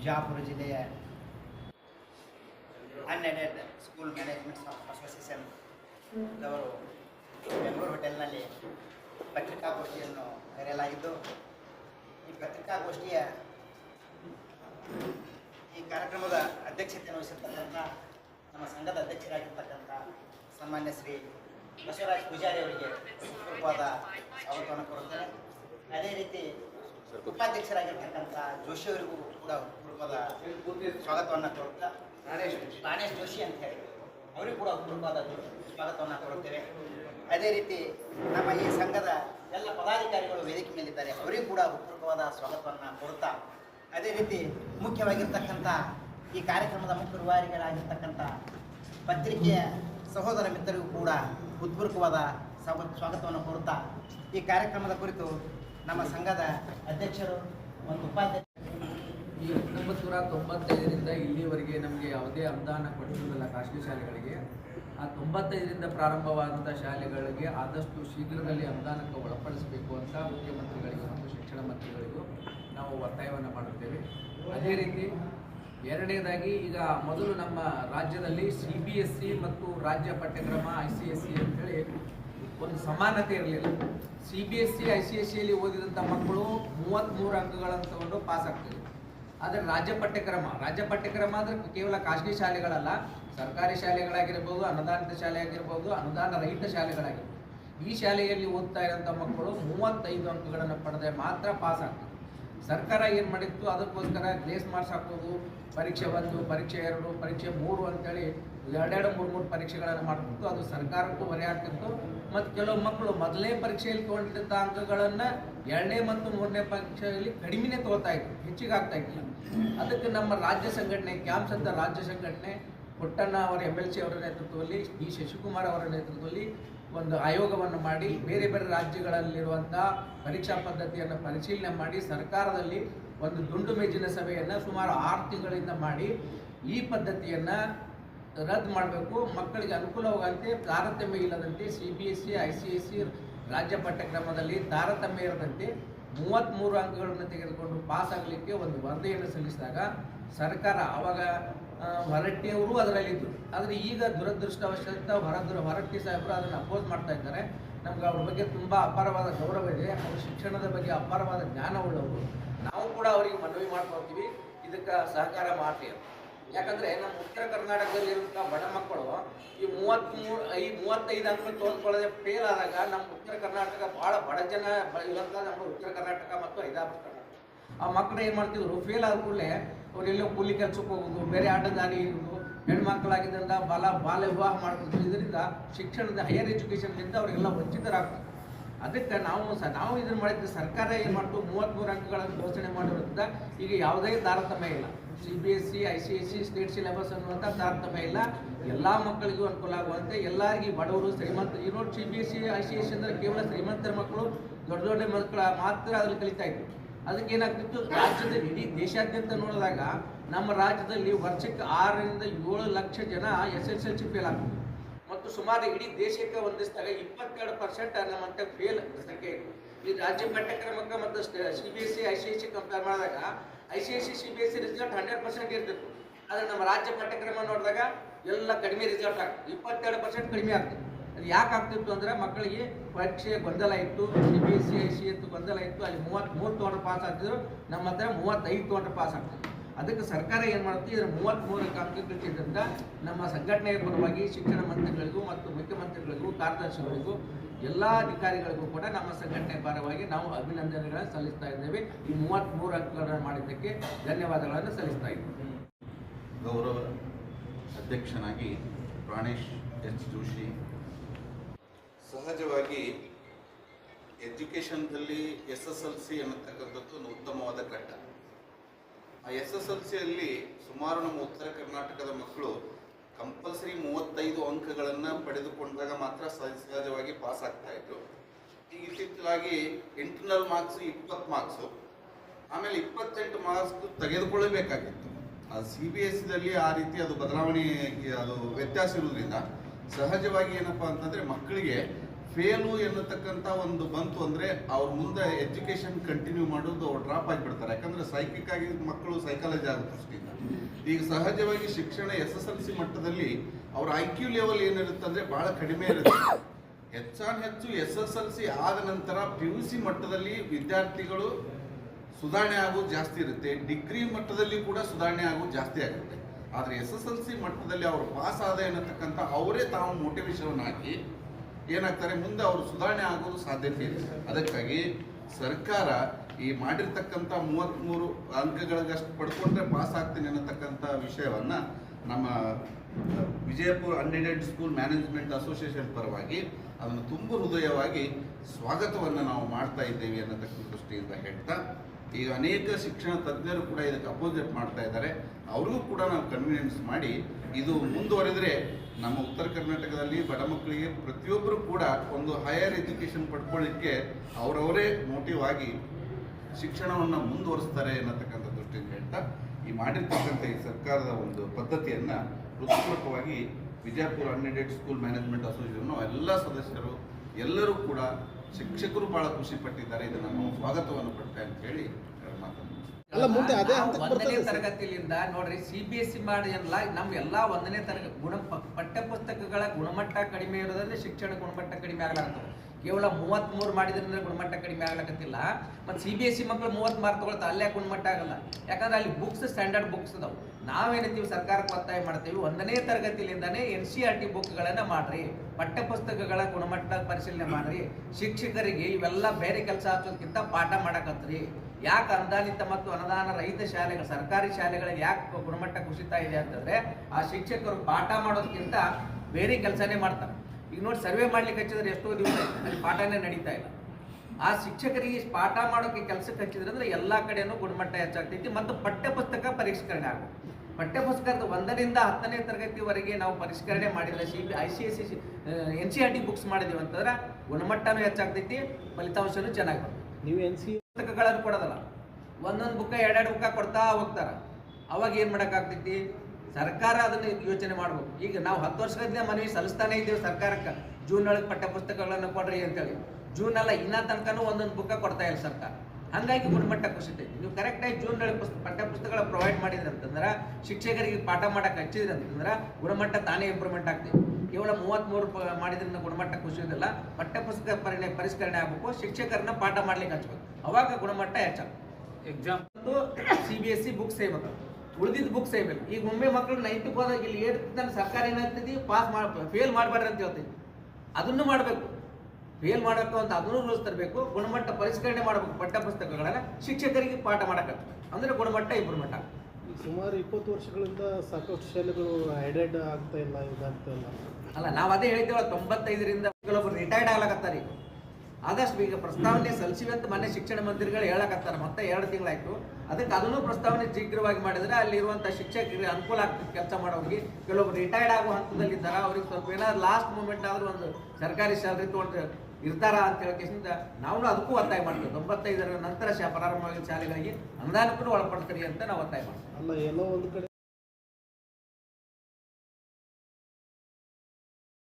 ಬಿಜಾಪುರ ಜಿಲ್ಲೆಯ unaided school management association ಅವರು ಬೆಂಗಳೂರು ಹೋಟೆಲ್ನಲ್ಲಿ ಪತ್ರಿಕಾಗೋಷ್ಠಿಯನ್ನು ಕರೆಯಲಾಗಿದ್ದು, ಈ ಪತ್ರಿಕಾಗೋಷ್ಠಿಯ ಈ ಕಾರ್ಯಕ್ರಮದ ಅಧ್ಯಕ್ಷತೆಯನ್ನು ವಹಿಸಿರ್ತಕ್ಕಂಥ, ನಮ್ಮ ಸಂಘದ ಅಧ್ಯಕ್ಷರಾಗಿರ್ತಕ್ಕಂಥ ಸನ್ಮಾನ್ಯ ಶ್ರೀ ಬಸವರಾಜ್ ಪೂಜಾರಿ ಅವರಿಗೆ ಪೂರ್ವವಾದ ಸ್ವಾಗತವನ್ನು ಕೊಡುತ್ತೇನೆ ಅದೇ ರೀತಿ ಉಪಾಧ್ಯಕ್ಷರಾಗಿರ್ತಕ್ಕಂಥ ಜೋಶಿ ಅವರಿಗೂ ಕೂಡ ಪೂರ್ವವಾದ ಸ್ವಾಗತವನ್ನು ಕೋರುತ್ತಾ ಪ್ರಾಣೇಶ್ ಜೋಶಿ. ಅಂತ ಹೇಳಿ. ಅವರಿಗೂ ಕೂಡ ಕುಟುಂಬದ ಸ್ವಾಗತವನ್ನು ಕೊಡುತ್ತೇವೆ. ಅದೇ ರೀತಿ ನಮ್ಮ ಈ ಸಂಘದ ಎಲ್ಲ ಪದಾಧಿಕಾರಿಗಳು ವೇದಿಕೆ ಮೇಲಿದ್ದಾರೆ. ಅವರಿಗೂ ಕೂಡ ಪೂರ್ವವಾದ ಸ್ವಾಗತವನ್ನು ಕೊಡ್ತಾ ಅದೇ ರೀತಿ ಮುಖ್ಯವಾಗಿರ್ತಕ್ಕಂಥ ಈ ಕಾರ್ಯಕ್ರಮದ ಮುಖ್ಯ ರೂವಾರಿಗಳಾಗಿರ್ತಕ್ಕಂಥ ಪತ್ರಿಕೆಯ ಸಹೋದರ ಮಿತ್ರರಿಗೂ ಕೂಡ ಹೃತ್ಪೂರ್ವಕವಾದ ಸ್ವಾಗತ ಸ್ವಾಗತವನ್ನು ಕೋರುತ್ತಾ ಈ ಕಾರ್ಯಕ್ರಮದ ಕುರಿತು ನಮ್ಮ ಸಂಘದ ಅಧ್ಯಕ್ಷರು, ಒಂದು ಉಪಾಧ್ಯಕ್ಷ ಈ ಹತ್ತೊಂಬತ್ತು ನೂರ ತೊಂಬತ್ತೈದರಿಂದ ಇಲ್ಲಿವರೆಗೆ ನಮಗೆ ಯಾವುದೇ ಅನುದಾನ ಕೊಟ್ಟಿರಲಿಲ್ಲ ಖಾಸಗಿ ಶಾಲೆಗಳಿಗೆ. ಆ ತೊಂಬತ್ತೈದರಿಂದ ಪ್ರಾರಂಭವಾದಂಥ ಶಾಲೆಗಳಿಗೆ ಆದಷ್ಟು ಶೀಘ್ರದಲ್ಲಿ ಅನುದಾನಕ್ಕೆ ಒಳಪಡಿಸಬೇಕು ಅಂತ ಮುಖ್ಯಮಂತ್ರಿಗಳಿಗೆ ಮತ್ತು ಶಿಕ್ಷಣ ಮಂತ್ರಿಗಳಿಗೂ ನಾವು ಒತ್ತಾಯವನ್ನು ಮಾಡುತ್ತೇವೆ. ಅದೇ ರೀತಿ ಎರಡನೇದಾಗಿ ಈಗ ಮೊದಲು ನಮ್ಮ ರಾಜ್ಯದಲ್ಲಿ ಸಿ ಬಿ ಎಸ್ ಸಿ ಮತ್ತು ರಾಜ್ಯ ಪಠ್ಯಕ್ರಮ ಐ ಸಿ ಎಸ್ ಸಿ ಅಂತೇಳಿ ಒಂದು ಸಮಾನತೆ ಇರಲಿಲ್ಲ. C B S C I C S ಸಿಯಲ್ಲಿ ಓದಿದಂಥ ಮಕ್ಕಳು ಮೂವತ್ತ್ಮೂರು ಅಂಕಗಳನ್ನು ತಗೊಂಡು ಪಾಸ್ ಆಗ್ತಿದ್ರು. ಆದರೆ ರಾಜ್ಯ ಪಠ್ಯಕ್ರಮ ರಾಜ್ಯ ಪಠ್ಯಕ್ರಮ ಅಂದರೆ ಕೇವಲ ಖಾಸಗಿ ಶಾಲೆಗಳಲ್ಲ, ಸರ್ಕಾರಿ ಶಾಲೆಗಳಾಗಿರ್ಬೋದು, ಅನುದಾನಿತ ಶಾಲೆ ಆಗಿರ್ಬೋದು ಅನುದಾನ ರಹಿತ ಶಾಲೆಗಳಾಗಿರ್ಬೋದು. ಈ ಶಾಲೆಯಲ್ಲಿ ಓದ್ತಾ ಇರೋಂಥ ಮಕ್ಕಳು ಮೂವತ್ತೈದು ಅಂಕಗಳನ್ನು ಪಡೆದ್ರೆ ಮಾತ್ರ ಪಾಸ್ ಆಗ್ತದೆ ಸರ್ಕಾರ ಏನು ಮಾಡಿತ್ತು? ಅದಕ್ಕೋಸ್ಕರ ಗ್ರೇಸ್ ಮಾರ್ಕ್ಸ್ ಹಾಕೋದು ಪರೀಕ್ಷೆ ಒಂದು, ಪರೀಕ್ಷೆ ಎರಡು, ಪರೀಕ್ಷೆ ಮೂರು ಅಂತೇಳಿ ಎರಡೆರಡು, ಮೂರು ಮೂರು ಪರೀಕ್ಷೆಗಳನ್ನು ಮಾಡಿಬಿಟ್ಟು ಅದು ಸರ್ಕಾರಕ್ಕೂ ಹೊರೆ ಆಗ್ತಿತ್ತು ಮತ್ತು ಕೆಲವು ಮಕ್ಕಳು ಮೊದಲೇ ಪರೀಕ್ಷೆಯಲ್ಲಿ ತೊಗೊಂಡಿದ್ದಂಥ ಅಂಕಗಳನ್ನು ಎರಡನೇ ಮತ್ತು ಮೂರನೇ ಪಕ್ಷದಲ್ಲಿ ಕಡಿಮೆನೇ ತಗೋತಾ ಇತ್ತು, ಹೆಚ್ಚಿಗೆ ಆಗ್ತಾ ಇತ್ತು. ಅದಕ್ಕೆ ನಮ್ಮ ರಾಜ್ಯ ಸಂಘಟನೆ ಕ್ಯಾಂಪ್ಸ್ ಅಂತ ರಾಜ್ಯ ಸಂಘಟನೆ, ಪುಟ್ಟಣ್ಣ ಅವರ ಎಂ ಎಲ್ ಸಿ ಅವರ ನೇತೃತ್ವದಲ್ಲಿ, ಡಿ ಶಶಿಕುಮಾರ್ ಅವರ ನೇತೃತ್ವದಲ್ಲಿ ಒಂದು ಆಯೋಗವನ್ನು ಮಾಡಿ, ಬೇರೆ ಬೇರೆ ರಾಜ್ಯಗಳಲ್ಲಿರುವಂಥ ಪರೀಕ್ಷಾ ಪದ್ಧತಿಯನ್ನು ಪರಿಶೀಲನೆ ಮಾಡಿ, ಸರ್ಕಾರದಲ್ಲಿ ಒಂದು ದುಂಡು ಮೇಜಿನ ಸಭೆಯನ್ನು ಸುಮಾರು ಆರು ತಿಂಗಳಿಂದ ಮಾಡಿ, ಈ ಪದ್ಧತಿಯನ್ನು ರದ್ದು ಮಾಡಬೇಕು. ಮಕ್ಕಳಿಗೆ ಅನುಕೂಲವಾಗಂತೆ, ತಾರತಮ್ಯ ಇಲ್ಲದಂತೆ C B S C I C S C ರಾಜ್ಯ ಪಠ್ಯಕ್ರಮದಲ್ಲಿ ತಾರತಮ್ಯ ಇರದಂತೆ ಮೂವತ್ತ್ಮೂರು ಅಂಕಗಳನ್ನು ತೆಗೆದುಕೊಂಡು ಪಾಸ್ ಆಗಲಿಕ್ಕೆ ಒಂದು ವರದಿಯನ್ನು ಸಲ್ಲಿಸಿದಾಗ ಸರ್ಕಾರ ಆವಾಗ ಹೊರಟ್ಟಿಯವರು ಅದರಲ್ಲಿದ್ದರು ಆದರೆ ಈಗ ದುರದೃಷ್ಟವಶಾತ್ ಹೊರದ್ರ, ಹೊರಟ್ಟಿ ಸಾಹೇಬರು ಅದನ್ನು ಅಪೋಸ್ ಮಾಡ್ತಾ ಇದ್ದಾರೆ. ನಮ್ಗೆ ಅವ್ರ ಬಗ್ಗೆ ತುಂಬ ಅಪಾರವಾದ ಗೌರವ ಇದೆ. ಅವ್ರ ಶಿಕ್ಷಣದ ಬಗ್ಗೆ ಅಪಾರವಾದ ಜ್ಞಾನ ಉಳ್ಳವರು ನಾವು ಕೂಡ ಅವರಿಗೆ ಮನವಿ ಮಾಡ್ಕೊಳ್ತೀವಿ. ಇದಕ್ಕೆ ಸಹಕಾರ ಮಾಡ್ತೀವಿ ಯಾಕಂದ್ರೆ ನಮ್ಮ ಉತ್ತರ ಕರ್ನಾಟಕದಲ್ಲಿ ಇರುವಂತಹ ಬಡ ಮಕ್ಕಳು ಈ ಮೂವತ್ತ್ಮೂರು ಐ ಮೂವತ್ತೈದು ಅಂಕ ತೋರಿಸ್ಕೊಳ್ಳದೆ ಫೇಲ್ ಆದಾಗ ನಮ್ಮ ಉತ್ತರ ಕರ್ನಾಟಕ ಭಾಳ ಬಡ ಜನ ಇರುವಂಥ ನಮ್ಮ ಉತ್ತರ ಕರ್ನಾಟಕ ಮತ್ತು ಹೈದರಾಬಾದ್ ಕರ್ನಾಟಕ. ಆ ಮಕ್ಕಳು ಏನು ಮಾಡ್ತಿದ್ರು ಫೇಲ್ ಆದ ಕೂಡಲೇ ಅವರೆಲ್ಲೋ ಕೂಲಿ ಕೆಲ್ಸಕ್ಕೆ ಹೋಗೋದು, ಬೇರೆ ಆಟದಾರಿ ಇರೋದು ಹೆಣ್ಮಕ್ಳಾಗಿದ್ದರಿಂದ ಬಾಲ ಬಾಲ್ಯ ವಿವಾಹ ಮಾಡ್ತಿದ್ರು. ಇದರಿಂದ ಶಿಕ್ಷಣದ ಹೈಯರ್ ಎಜುಕೇಷನ್ನಿಂದ ಅವರಿಗೆಲ್ಲ ವಂಚಿತರಾಗ್ತಾರೆ. ಅದಕ್ಕೆ ನಾವು ಸಹ ನಾವು ಇದನ್ನು ಮಾಡಿದ್ರೆ ಸರ್ಕಾರ ಏನು ಮಾಡ್ತು ಮೂವತ್ತ್ಮೂರು ಅಂಕಗಳನ್ನು ಘೋಷಣೆ ಮಾಡಿರೋದ್ರಿಂದ ಈಗ ಯಾವುದೇ ತಾರತಮ್ಯ ಇಲ್ಲ. C B S C I C S C state syllabus ಅನ್ನುವಂಥ ತಾರತಮ್ಯ ಇಲ್ಲ. ಎಲ್ಲ ಮಕ್ಕಳಿಗೂ ಅನುಕೂಲ ಆಗುವಂತೆ ಎಲ್ಲರಿಗೂ ಬಡವರು ಶ್ರೀಮಂತ, ಈ ನೋಡಿ C B S C I C S C ಅಂದರೆ ಕೇವಲ ಶ್ರೀಮಂತರ ಮಕ್ಕಳು, ದೊಡ್ಡ ದೊಡ್ಡ ಮಕ್ಕಳ ಮಾತ್ರ ಅದ್ರಲ್ಲಿ ಕಲಿತಾ ಇದ್ರು. ಅದಕ್ಕೆ ಏನಾಗ್ತಿತ್ತು? ರಾಜ್ಯದ ಇಡೀ ದೇಶಾದ್ಯಂತ ನೋಡಿದಾಗ ನಮ್ಮ ರಾಜ್ಯದಲ್ಲಿ ವರ್ಷಕ್ಕೆ ಆರರಿಂದ ಏಳು ಲಕ್ಷ ಜನ S S L C fail ಆಗ್ತಿತ್ತು ಮತ್ತು ಸುಮಾರು ಇಡೀ ದೇಶಕ್ಕೆ ಹೊಂದಿಸಿದಾಗ ಇಪ್ಪತ್ತೆರಡು ಪರ್ಸೆಂಟ್ ನಮ್ಮಂತ ಫೇಲ್ ಸಂಖ್ಯೆ ಈ ರಾಜ್ಯ ಪಠ್ಯಕ್ರಮಕ್ಕೆ ಮತ್ತು C B S C I C S C compare ಮಾಡಿದಾಗ I C I C C B S C result hundred percent ಇರ್ತಿತ್ತು ಆದರೆ ನಮ್ಮ ರಾಜ್ಯ ಪಠ್ಯಕ್ರಮ ನೋಡಿದಾಗ ಎಲ್ಲ ಕಡಿಮೆ ರಿಸಲ್ಟ್ ಆಗ್ತದೆ. ಇಪ್ಪತ್ತೆರಡು ಪರ್ಸೆಂಟ್ ಕಡಿಮೆ ಆಗ್ತದೆ. ಅದು ಯಾಕೆ ಆಗ್ತಿತ್ತು ಅಂದರೆ ಮಕ್ಕಳಿಗೆ ಪರೀಕ್ಷೆ ಗೊಂದಲ ಇತ್ತು C B S C I C S ಗೊಂದಲ ಇತ್ತು. ಅಲ್ಲಿ ಮೂವತ್ತ್ಮೂರು ತೊಗೊಂಡು ಪಾಸ್ ಆಗ್ತಿದ್ರು. ನಮ್ಮ ಹತ್ರ ಮೂವತ್ತೈದು ತೊಗೊಂಡು ಪಾಸ್ ಆಗ್ತದೆ. ಅದಕ್ಕೆ ಸರ್ಕಾರ ಏನು ಮಾಡುತ್ತೆ? ಇದರ ಮೂವತ್ತ್ಮೂರು ಅಂಕಗಳಿದ್ದರಿಂದ ನಮ್ಮ ಸಂಘಟನೆಯ ಪರವಾಗಿ ಶಿಕ್ಷಣ ಮಂತ್ರಿಗಳಿಗೂ ಮತ್ತು ಮುಖ್ಯಮಂತ್ರಿಗಳಿಗೂ, ಕಾರ್ಯದರ್ಶಿಗಳಿಗೂ ಎಲ್ಲ ಅಧಿಕಾರಿಗಳಿಗೂ ಕೂಡ ನಮ್ಮ ಸಂಘಟನೆ ಪರವಾಗಿ ನಾವು ಅಭಿನಂದನೆಗಳನ್ನು ಸಲ್ಲಿಸ್ತಾ ಇದ್ದೇವೆ. ಈ ಮೂವತ್ತ್ಮೂರು ಅಂಕಗಳನ್ನು ಮಾಡಿದ್ದಕ್ಕೆ ಧನ್ಯವಾದಗಳನ್ನು ಸಲ್ಲಿಸ್ತಾ ಇದ್ದೇವೆ. ಗೌರವ ಅಧ್ಯಕ್ಷನಾಗಿ ಪ್ರಾಣೇಶ್ ಎಚ್ ಜೋಶಿ. ಸಹಜವಾಗಿ ಎಜುಕೇಷನ್ದಲ್ಲಿ ಎಸ್ ಎಸ್ ಎಲ್ ಸಿ ಅನ್ನತಕ್ಕಂಥದ್ದು ಒಂದು ಉತ್ತಮವಾದ ಘಟ್ಟ. ಆ ಎಸ್ ಎಸ್ ಎಲ್ ಸಿಯಲ್ಲಿ ಸುಮಾರು ನಮ್ಮ ಉತ್ತರ ಕರ್ನಾಟಕದ ಮಕ್ಕಳು ಕಂಪಲ್ಸರಿ ಮೂವತ್ತೈದು ಅಂಕಗಳನ್ನು ಪಡೆದುಕೊಂಡಾಗ ಮಾತ್ರ ಸಹಜ ಸಹಜವಾಗಿ ಪಾಸ್ ಆಗ್ತಾ ಇತ್ತು. ಈಗ ಇತ್ತೀಚಲಾಗಿ ಇಂಟರ್ನಲ್ ಮಾರ್ಕ್ಸ್ ಇಪ್ಪತ್ತು ಮಾರ್ಕ್ಸು ಆಮೇಲೆ ಇಪ್ಪತ್ತೆಂಟು ಮಾರ್ಕ್ಸ್ ತೆಗೆದುಕೊಳ್ಳಬೇಕಾಗಿತ್ತು. ಆ ಸಿ ಬಿ ಎಸ್ ದಲ್ಲಿ ಆ ರೀತಿ ಅದು ಬದಲಾವಣೆ ಅದು ವ್ಯತ್ಯಾಸ ಇರುವುದರಿಂದ ಸಹಜವಾಗಿ ಏನಪ್ಪಾ ಅಂತಂದ್ರೆ ಮಕ್ಕಳಿಗೆ ಫೇಲು ಎನ್ನತಕ್ಕಂಥ ಒಂದು ಬಂತು ಅಂದ್ರೆ ಅವ್ರ ಮುಂದೆ ಎಜುಕೇಶನ್ ಕಂಟಿನ್ಯೂ ಮಾಡೋದು ಡ್ರಾಪ್ ಆಗಿಬಿಡ್ತಾರೆ. ಯಾಕಂದ್ರೆ ಸೈಕಿಕ್ ಆಗಿ ಮಕ್ಕಳು ಸೈಕಾಲಜಿ ಆಗೋ ದೃಷ್ಟಿಯಿಂದ. ಈಗ ಸಹಜವಾಗಿ ಶಿಕ್ಷಣ ಎಸ್ ಎಸ್ ಎಲ್ ಸಿ ಮಟ್ಟದಲ್ಲಿ ಅವ್ರ ಐ ಕ್ಯೂ ಲೆವೆಲ್ ಏನಿರುತ್ತೆ ಅಂದ್ರೆ ಬಹಳ ಕಡಿಮೆ ಇರುತ್ತೆ. ಹೆಚ್ಚಾನ್ ಹೆಚ್ಚು ಎಸ್ ಎಸ್ ಎಲ್ ಸಿ ಆದ ನಂತರ ಪಿ ಯು ಸಿ ಮಟ್ಟದಲ್ಲಿ ವಿದ್ಯಾರ್ಥಿಗಳು ಸುಧಾರಣೆ ಆಗೋದು ಜಾಸ್ತಿ ಇರುತ್ತೆ. ಡಿಗ್ರಿ ಮಟ್ಟದಲ್ಲಿ ಕೂಡ ಸುಧಾರಣೆ ಆಗೋದು ಜಾಸ್ತಿ ಆಗುತ್ತೆ. ಆದರೆ ಎಸ್ ಎಸ್ ಎಲ್ ಸಿ ಮಟ್ಟದಲ್ಲಿ ಅವರು ಪಾಸ್ ಆದ ಎನ್ನತಕ್ಕಂಥ ಅವರೇ ತಾವು ಮೋಟಿವೇಶನ್ ಹಾಕಿ ಏನಾಗ್ತಾರೆ? ಮುಂದೆ ಅವರು ಸುಧಾರಣೆ ಆಗೋದು ಸಾಧ್ಯತೆ ಇದೆ. ಅದಕ್ಕಾಗಿ ಸರ್ಕಾರ ಈ ಮಾಡಿರ್ತಕ್ಕಂಥ ಮೂವತ್ತ್ಮೂರು ಅಂಕಗಳಿಗಷ್ಟು ಪಡ್ಕೊಂಡ್ರೆ ಪಾಸ್ ಆಗ್ತೀನಿ ಅನ್ನತಕ್ಕಂಥ ವಿಷಯವನ್ನು ನಮ್ಮ Vijayapura unaided school management association ಪರವಾಗಿ ಅದನ್ನು ತುಂಬ ಹೃದಯವಾಗಿ ಸ್ವಾಗತವನ್ನು ನಾವು ಮಾಡ್ತಾ ಇದ್ದೇವೆ ಅನ್ನತಕ್ಕಂಥ ದೃಷ್ಟಿಯಿಂದ ಹೇಳ್ತಾ ಈಗ ಅನೇಕ ಶಿಕ್ಷಣ ತಜ್ಞರು ಕೂಡ ಇದಕ್ಕೆ ಅಪೋಸಿಟ್ ಮಾಡ್ತಾ ಇದ್ದಾರೆ. ಅವ್ರಿಗೂ ಕೂಡ ನಾವು ಕನ್ವಿನೆನ್ಸ್ ಮಾಡಿ ಇದು ಮುಂದುವರೆದ್ರೆ ನಮ್ಮ ಉತ್ತರ ಕರ್ನಾಟಕದಲ್ಲಿ ಬಡ ಮಕ್ಕಳಿಗೆ ಪ್ರತಿಯೊಬ್ಬರು ಕೂಡ ಒಂದು ಹೈಯರ್ ಎಜುಕೇಷನ್ ಪಡ್ಕೊಳ್ಳಿಕ್ಕೆ ಅವರವರೇ ಮೋಟಿವ್ ಆಗಿ ಶಿಕ್ಷಣವನ್ನು ಮುಂದುವರಿಸ್ತಾರೆ ಅನ್ನತಕ್ಕಂಥ ದೃಷ್ಟಿಯಿಂದ ಹೇಳ್ತಾ, ಈ ಮಾಡಿರ್ತಕ್ಕಂಥ ಈ ಸರ್ಕಾರದ ಒಂದು ಪದ್ಧತಿಯನ್ನು ಹೃತ್ಪೂರ್ವಕವಾಗಿ Vijayapura unaided school management association ಎಲ್ಲ ಸದಸ್ಯರು, ಎಲ್ಲರೂ ಕೂಡ ಶಿಕ್ಷಕರು ಬಹಳ ಖುಷಿ ಪಟ್ಟಿದ್ದಾರೆ ಇದನ್ನು ನಾವು ಸ್ವಾಗತವನ್ನು ಪಡ್ತಾ ಅಂತ ಹೇಳಿ ಮಾತನ್ನು ಅಲ್ಲ, ಮುಂದೆ ಅದೇ ನಾವು ಹಂತಕ್ಕೆ ಒಂದನೇ ಬರ್ತದೆ ಸರ್. ತರಗತಿಯಿಂದ ನೋಡ್ರಿ ಸಿ ಬಿ ಎಸ್ ಸಿ ಮಾಡಿ ಎಲ್ಲ ನಮ್ ಎಲ್ಲಾ ಒಂದನೇ ತರಗತಿ ಗುಣ ಪ- ಪಠ್ಯಪುಸ್ತಕಗಳ ಗುಣಮಟ್ಟ ಕಡಿಮೆ ಇರೋದ್ರಿಂದ ಶಿಕ್ಷಣ ಗುಣಮಟ್ಟ ಕಡಿಮೆ ಆಗ್ಲಾಗ್ತದೆ ಕೇವಲ ಮೂವತ್ತ್ ಮೂರು ಮಾಡಿದ್ರಿಂದ ಗುಣಮಟ್ಟ ಕಡಿಮೆ ಆಗ್ಲಕತ್ತಿಲ್ಲ. ಮತ್ತು ಸಿ ಬಿ ಎಸ್ ಸಿ ಮಕ್ಕಳು ಮೂವತ್ತ್ ಮಾರ್ಕ್ ತೊಗೊಳ್ತಾ ಅಲ್ಲೇ ಗುಣಮಟ್ಟ ಆಗಲ್ಲ. ಯಾಕಂದ್ರೆ ಅಲ್ಲಿ ಬುಕ್ಸ್ ಸ್ಟ್ಯಾಂಡರ್ಡ್ ಬುಕ್ಸ್ ಅದಾವೆ. ನಾವೇನಂತೀವಿ ಸರ್ಕಾರಕ್ಕೆ ಒತ್ತಾಯ ಮಾಡ್ತೀವಿ, ಒಂದನೇ ತರಗತಿಲಿಂದಾನೇ ಎನ್ ಸಿ ಆರ್ ಟಿ ಬುಕ್ಗಳನ್ನು ಮಾಡ್ರಿ, ಪಠ್ಯಪುಸ್ತಕಗಳ ಗುಣಮಟ್ಟ ಪರಿಶೀಲನೆ ಮಾಡ್ರಿ, ಶಿಕ್ಷಕರಿಗೆ ಇವೆಲ್ಲ ಬೇರೆ ಕೆಲಸ ಹಚ್ಚೋದಕ್ಕಿಂತ ಪಾಠ ಮಾಡಕತ್ರಿ. ಯಾಕೆ ಅನುದಾನಿತ ಮತ್ತು ಅನುದಾನ ರಹಿತ ಶಾಲೆಗಳು, ಸರ್ಕಾರಿ ಶಾಲೆಗಳಿಗೆ ಯಾಕೆ ಗುಣಮಟ್ಟ ಕುಸಿತಾ ಇದೆ ಅಂತಂದರೆ, ಆ ಶಿಕ್ಷಕರು ಪಾಠ ಮಾಡೋದಕ್ಕಿಂತ ಬೇರೆ ಕೆಲಸನೇ ಮಾಡ್ತಾರೆ. ಈಗ ನೋಡಿ ಸರ್ವೆ ಮಾಡ್ಲಿಕ್ಕೆ ಹಚ್ಚಿದ್ರೆ ಎಷ್ಟೋ ದಿವಸ ಅಲ್ಲಿ ಪಾಠನೇ ನಡೀತಾ ಇಲ್ಲ. ಆ ಶಿಕ್ಷಕರಿಗೆ ಪಾಠ ಮಾಡೋಕೆ ಕೆಲಸಕ್ಕೆ ಹಚ್ಚಿದ್ರೆ ಅಂದ್ರೆ ಎಲ್ಲಾ ಕಡೆನೂ ಗುಣಮಟ್ಟ ಹೆಚ್ಚಾಗ್ತೈತಿ ಮತ್ತು ಪಠ್ಯಪುಸ್ತಕ ಪರಿಷ್ಕರಣೆ ಆಗುತ್ತೆ ಪಠ್ಯಪುಸ್ತಕದ ಒಂದರಿಂದ ಹತ್ತನೇ ತರಗತಿವರೆಗೆ ನಾವು ಪರಿಷ್ಕರಣೆ ಮಾಡಿಲ್ಲ C B I C S C N C R T books ಮಾಡಿದೀವಿ ಅಂತಂದ್ರೆ ಗುಣಮಟ್ಟನೂ ಹೆಚ್ಚಾಗ್ತೈತಿ ಫಲಿತಾಂಶನೂ ಚೆನ್ನಾಗಿ ಬರ್ತೈತಿ. ನೀವು ಎನ್ ಸಿ ಪುಸ್ತಕಗಳನ್ನು ಕೊಡೋದಲ್ಲ. ಒಂದೊಂದು ಬುಕ್ಕ ಎರಡೆರಡು ಬುಕ್ಕ ಕೊಡ್ತಾ ಹೋಗ್ತಾರೆ. ಅವಾಗ ಏನು ಮಾಡಕ್ಕಾಗ್ತೈತಿ? ಸರ್ಕಾರ ಅದನ್ನ ಯೋಚನೆ ಮಾಡಬೇಕು. ಈಗ ನಾವು ಹತ್ತು ವರ್ಷದಿಂದ ಮನವಿ ಸಲ್ಲಿಸ್ತಾನೆ ಇದ್ದೇವೆ ಸರ್ಕಾರಕ್ಕೆ. ಜೂನ್ ಒಳಗೆ ಪಠ್ಯ ಪುಸ್ತಕಗಳನ್ನು ಕೊಡ್ರಿ ಅಂತೇಳಿ. ಜೂನ್ ಅಲ್ಲ ಇನ್ನ ತನಕನೂ ಒಂದೊಂದು ಬುಕ್ಕ ಕೊಡ್ತಾ ಇಲ್ಲ ಸರ್ಕಾರ. ಹಂಗಾಗಿ ಗುಣಮಟ್ಟ ಕುಸಿತೈತಿ. ನೀವು ಕರೆಕ್ಟಾಗಿ ಜೂನ್ ಒಳಗೆ ಪುಸ್ತ ಪಠ್ಯ ಪುಸ್ತಕಗಳ ಪ್ರೊವೈಡ್ ಮಾಡಿದ್ರಿ ಅಂತಂದ್ರೆ ಶಿಕ್ಷಕರಿಗೆ ಪಾಠ ಮಾಡಕ್ಕೆ ಹಚ್ಚಿದ್ರಿ ಅಂತಂದ್ರೆ ಗುಣಮಟ್ಟ ತಾನೇ ಇಂಪ್ರೂವ್ಮೆಂಟ್ ಆಗ್ತೈತಿ. ಕೇವಲ ಮೂವತ್ಮೂರು ಪ- ಮಾಡಿದ್ರಿಂದ ಗುಣಮಟ್ಟ ಕುಸಿಯೋದಿಲ್ಲ ಪಠ್ಯಪುಸ್ತಕ ಪರಿಣಯ ಪರಿಷ್ಕರಣೆ ಆಗಬೇಕು. ಶಿಕ್ಷಕರನ್ನ ಪಾಠ ಮಾಡ್ಲಿಕ್ಕೆ ಹಚ್ಬೇಕು. ಅವಾಗ ಗುಣಮಟ್ಟ ಹೆಚ್ಚಾಗುತ್ತೆ exam C B S C books ಸೇಬೇಕು ಉಳಿದಿದ್ದ ಬುಕ್ಸ್ ಸೇಬೇಕು ಈಗ ಒಮ್ಮೆ ಮಕ್ಕಳು ನೈನ್ಟಿ ಹೋದಾಗ ಇಲ್ಲಿ ಏಟ್ ತನಕ ಸರ್ಕಾರ ಏನಾಗ್ತೈತಿ ಪಾಸ್ ಮಾಡ ಫೇಲ್ ಮಾಡಬೇಡ್ರಿ ಅಂತ ಹೇಳ್ತೈತಿ ಅದನ್ನು ಮಾಡಬೇಕು. ಫೇಲ್ ಮಾಡಬೇಕು ಅಂತ ಅದನ್ನು ರೂಲ್ಸ್ ತರಬೇಕು. ಗುಣಮಟ್ಟ ಪರಿಷ್ಕರಣೆ ಮಾಡಬೇಕು. ಪಠ್ಯಪುಸ್ತಕಗಳನ್ನ ಶಿಕ್ಷಕರಿಗೆ ಪಾಠ ಮಾಡಕ್ಕೆ ಅಂದ್ರೆ ಗುಣಮಟ್ಟ ಇಂಪ್ರೂವ್ಮೆಂಟ್ ಮಟ್ಟ ಸುಮಾರು ಇಪ್ಪತ್ತು ವರ್ಷಗಳಿಂದ ಸಾಕಷ್ಟು ಶಾಲೆಗಳು ಹೈಡೆಡ್ ಆಗ್ತಾ ಇಲ್ಲ ಇದಾಗ್ತಾ ಇಲ್ಲ. ಅಲ್ಲ ನಾವು ಅದೇ ಹೇಳ್ತೇವೆ ತೊಂಬತ್ತೈದರಿಂದ ಕೆಲವೊಬ್ರು ರಿಟೈರ್ಡ್ ಆಗ್ಲಕತ್ತಾರೀ ಆದಷ್ಟು ಈಗ ಪ್ರಸ್ತಾವನೆ ಸಲ್ಲಿಸಿವೆ ಅಂತ ಮನೆ ಶಿಕ್ಷಣ ಮಂತ್ರಿಗಳು ಹೇಳಕತ್ತಾರ, ಮತ್ತೆ ಎರಡು ತಿಂಗಳಾಯ್ತು. ಅದಕ್ಕೆ ಅದನ್ನು ಪ್ರಸ್ತಾವನೆ ಶೀಘ್ರವಾಗಿ ಮಾಡಿದ್ರೆ ಅಲ್ಲಿರುವಂತ ಶಿಕ್ಷಕರಿಗೆ ಅನುಕೂಲ ಆಗ್ತದೆ ಕೆಲಸ ಮಾಡೋರಿಗೆ. ಕೆಲವೊಬ್ರು ರಿಟೈರ್ಡ್ ಆಗೋ ಹಂತದಲ್ಲಿದ್ದಾರೆ ಅವ್ರಿಗೆ ಸ್ವಲ್ಪ ಏನಾದ್ರು ಲಾಸ್ಟ್ ಮೂಮೆಂಟ್ ಆದ್ರೂ ಒಂದು ಸರ್ಕಾರಿ ಸ್ಯಾಲ್ರಿ ತೊಗೊಂಡು ಇರ್ತಾರ ಅಂತ ಹೇಳಕ್ಕಿಂತ ನಾವು ಅದಕ್ಕೂ ಒತ್ತಾಯ ಮಾಡ್ತೀವಿ. ತೊಂಬತ್ತೈದರ ನಂತರ ಪ್ರಾರಂಭವಾಗಿದ್ದ ಶಾಲೆಗಳಿಗೆ ಅನುದಾನಕ್ಕೂ ಒಳಪಡ್ತೀರಿ ಅಂತ ನಾವು ಒತ್ತಾಯ ಮಾಡ್ತೀವಿ. ಅಲ್ಲ ಎಲ್ಲೋ ಒಂದು